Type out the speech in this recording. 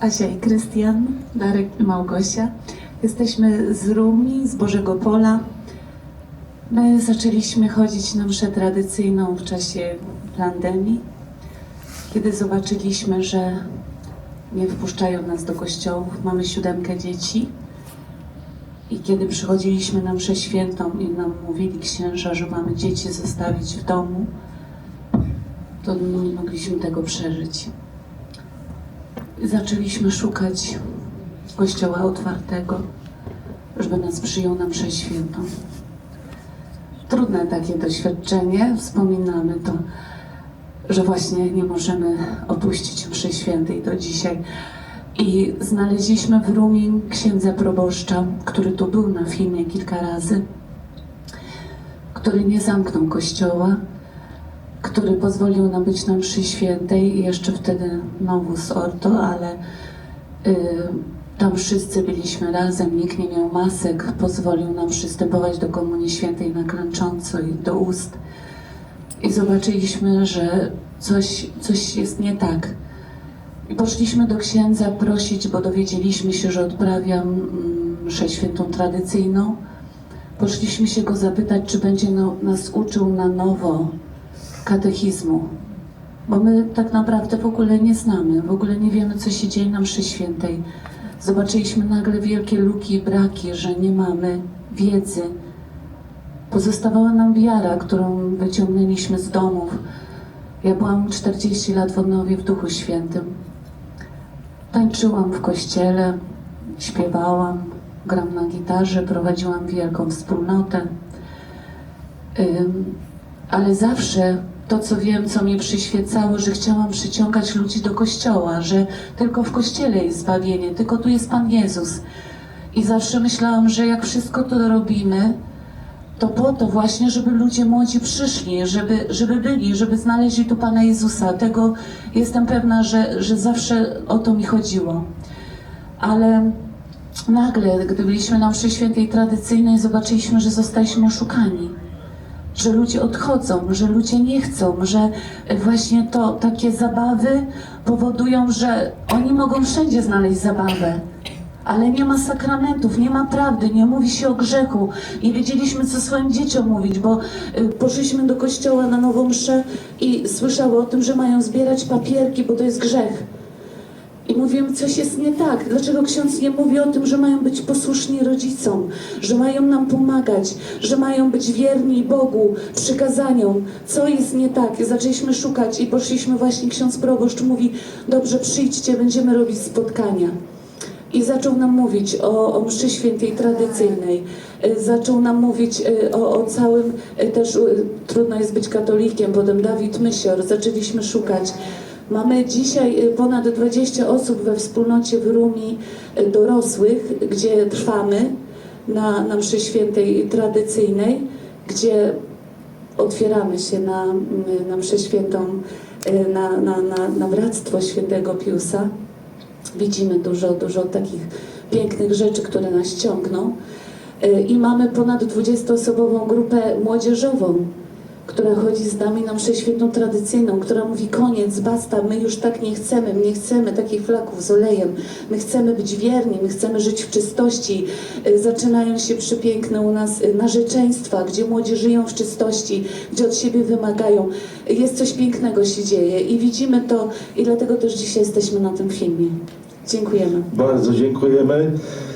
Asia i Krystian, Darek i Małgosia. Jesteśmy z Rumi, z Bożego Pola. My zaczęliśmy chodzić na mszę tradycyjną w czasie pandemii, kiedy zobaczyliśmy, że nie wpuszczają nas do kościołów. Mamy siódemkę dzieci. I kiedy przychodziliśmy na mszę świętą i nam mówili księża, że mamy dzieci zostawić w domu, to nie mogliśmy tego przeżyć. Zaczęliśmy szukać kościoła otwartego, żeby nas przyjął na mszę świętą. Trudne takie doświadczenie, wspominamy to, że właśnie nie możemy opuścić mszy świętej do dzisiaj. I znaleźliśmy w Rumie księdza proboszcza, który tu był na filmie kilka razy, który nie zamknął kościoła, który pozwolił nam być na mszy świętej i jeszcze wtedy nowus ordo, ale y, tam wszyscy byliśmy razem, nikt nie miał masek, pozwolił nam przystępować do komunii świętej na klęcząco i do ust. I zobaczyliśmy, że coś, coś jest nie tak. I poszliśmy do księdza prosić, bo dowiedzieliśmy się, że odprawiam mm, mszę świętą tradycyjną. Poszliśmy się go zapytać, czy będzie nas uczył na nowo katechizmu. Bo my tak naprawdę w ogóle nie znamy, w ogóle nie wiemy, co się dzieje na mszy świętej. Zobaczyliśmy nagle wielkie luki i braki, że nie mamy wiedzy. Pozostawała nam wiara, którą wyciągnęliśmy z domów. Ja byłam 40 lat w odnowie w Duchu Świętym. Tańczyłam w kościele, śpiewałam, gram na gitarze, prowadziłam wielką wspólnotę. Ale zawsze to, co wiem, co mi przyświecało, że chciałam przyciągać ludzi do kościoła, że tylko w kościele jest zbawienie, tylko tu jest Pan Jezus. I zawsze myślałam, że jak wszystko to robimy, to po to właśnie, żeby ludzie młodzi przyszli, żeby, żeby byli, żeby znaleźli tu Pana Jezusa. Tego jestem pewna, że, że zawsze o to mi chodziło. Ale nagle, gdy byliśmy na mszy świętej tradycyjnej, zobaczyliśmy, że zostaliśmy oszukani. Że ludzie odchodzą, że ludzie nie chcą, że właśnie to takie zabawy powodują, że oni mogą wszędzie znaleźć zabawę. Ale nie ma sakramentów, nie ma prawdy, nie mówi się o grzechu. Nie wiedzieliśmy, co swoim dzieciom mówić, bo y, poszliśmy do kościoła na nową mszę i słyszały o tym, że mają zbierać papierki, bo to jest grzech. I mówiłem, coś jest nie tak. Dlaczego ksiądz nie mówi o tym, że mają być posłuszni rodzicom, że mają nam pomagać, że mają być wierni Bogu, przykazaniom? Co jest nie tak? I zaczęliśmy szukać i poszliśmy właśnie, ksiądz proboszcz mówi, dobrze, przyjdźcie, będziemy robić spotkania. I zaczął nam mówić o, o mszy świętej tradycyjnej. Y, Zaczął nam mówić y, o, o całym, y, też trudno jest być katolikiem, potem Dawid Mysior, zaczęliśmy szukać. Mamy dzisiaj y, ponad 20 osób we wspólnocie w Rumi y, dorosłych, gdzie trwamy na, na mszy świętej tradycyjnej, gdzie otwieramy się na, mm, na mszę świętą, y, na, na, na, na bractwo świętego Piusa. Widzimy dużo, dużo takich pięknych rzeczy, które nas ciągną. Y, I mamy ponad 20-osobową grupę młodzieżową, która chodzi z nami na mszę świętą tradycyjną, która mówi koniec, basta, my już tak nie chcemy, my nie chcemy takich flaków z olejem, my chcemy być wierni, my chcemy żyć w czystości. Y, Zaczynają się przepiękne u nas y, narzeczeństwa, gdzie młodzi żyją w czystości, gdzie od siebie wymagają. Jest coś pięknego się dzieje i widzimy to i dlatego też dzisiaj jesteśmy na tym filmie. Dziękujemy. Bardzo dziękujemy.